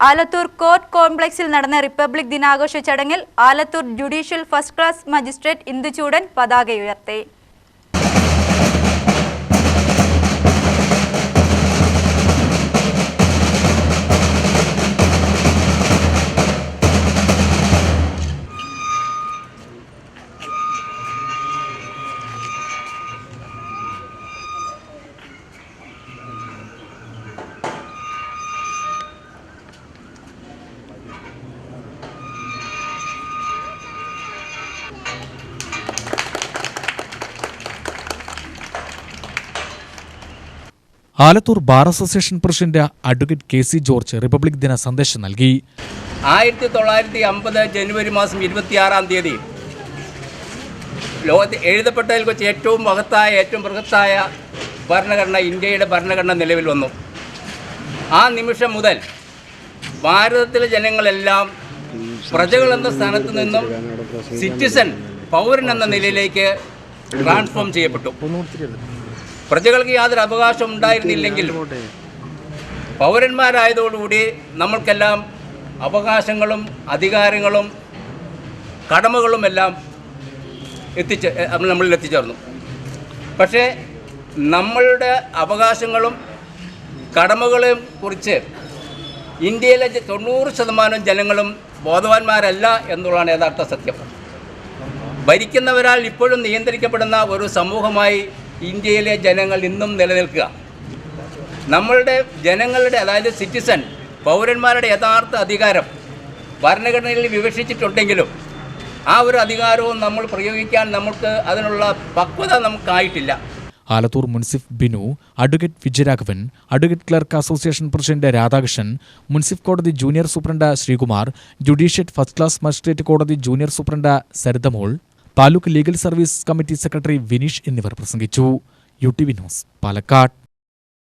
Alathur court കോംപ്ലക്സിൽ നടന്ന republic ദിനാഘോഷ ചടങ്ങിൽ Alathur judicial first class magistrate Induchoodan പതാകയുയർത്തി Alathur bar association president advocate K C George republic ദിന സന്ദേശം നൽകി. ആയിരത്തി തൊള്ളായിരത്തി അമ്പത് ജനുവരി മാസം ഇരുപത്തിയാറാം തീയതി ലോകത്ത് എഴുതപ്പെട്ടതിൽ വെച്ച് ഏറ്റവും മഹത്തായ ഏറ്റവും ബൃഹത്തായ ഭരണഘടന ഇന്ത്യയുടെ ഭരണഘടന നിലവിൽ വന്നു. ആ നിമിഷം മുതൽ ഭാരതത്തിലെ ജനങ്ങളെല്ലാം പ്രജകൾ എന്ന സ്ഥാനത്ത് നിന്നും സിറ്റിസൺ പൗരൻ എന്ന നിലയിലേക്ക് ട്രാൻസ്ഫോം ചെയ്യപ്പെട്ടു. പ്രജകൾക്ക് യാതൊരു അവകാശം ഉണ്ടായിരുന്നില്ലെങ്കിൽ പൗരന്മാരായതോടുകൂടി നമ്മൾക്കെല്ലാം അവകാശങ്ങളും അധികാരങ്ങളും കടമകളുമെല്ലാം എത്തിച്ച് എ, നമ്മളിൽ എത്തിച്ചേർന്നു. പക്ഷേ നമ്മളുടെ അവകാശങ്ങളും കടമകളെയും കുറിച്ച് ഇന്ത്യയിലെ തൊണ്ണൂറ് ശതമാനം ജനങ്ങളും ബോധവാന്മാരല്ല എന്നുള്ളതാണ് യഥാർത്ഥ സത്യം. ഭരിക്കുന്നവരാൽ ഇപ്പോഴും നിയന്ത്രിക്കപ്പെടുന്ന ഒരു സമൂഹമായി ഇന്ത്യയിലെ ജനങ്ങൾ ഇന്നും നിലനിൽക്കുക. നമ്മളുടെ ജനങ്ങളുടെ അതായത് സിറ്റിസൺ പൗരന്മാരുടെ യഥാർത്ഥ അധികാരം ഭരണഘടനയിൽ വിവക്ഷിച്ചിട്ടുണ്ടെങ്കിലും ആ ഒരു അധികാരവും നമ്മൾ പ്രയോഗിക്കാൻ നമുക്ക് അതിനുള്ള പക്വത നമുക്കായിട്ടില്ല. ആലത്തൂർ മുൻസിഫ് Binu advocate Vijayaraghavan advocate clerk association president Radhakrishnan മുൻസിഫ് കോടതി junior superintendent Sreekumar judicial first class magistrate കോടതി junior superintendent Sarithamol taluk legal service committee secretary Vineesh എന്നിവർ പ്രസംഗിച്ചു. U T V news Palakkad.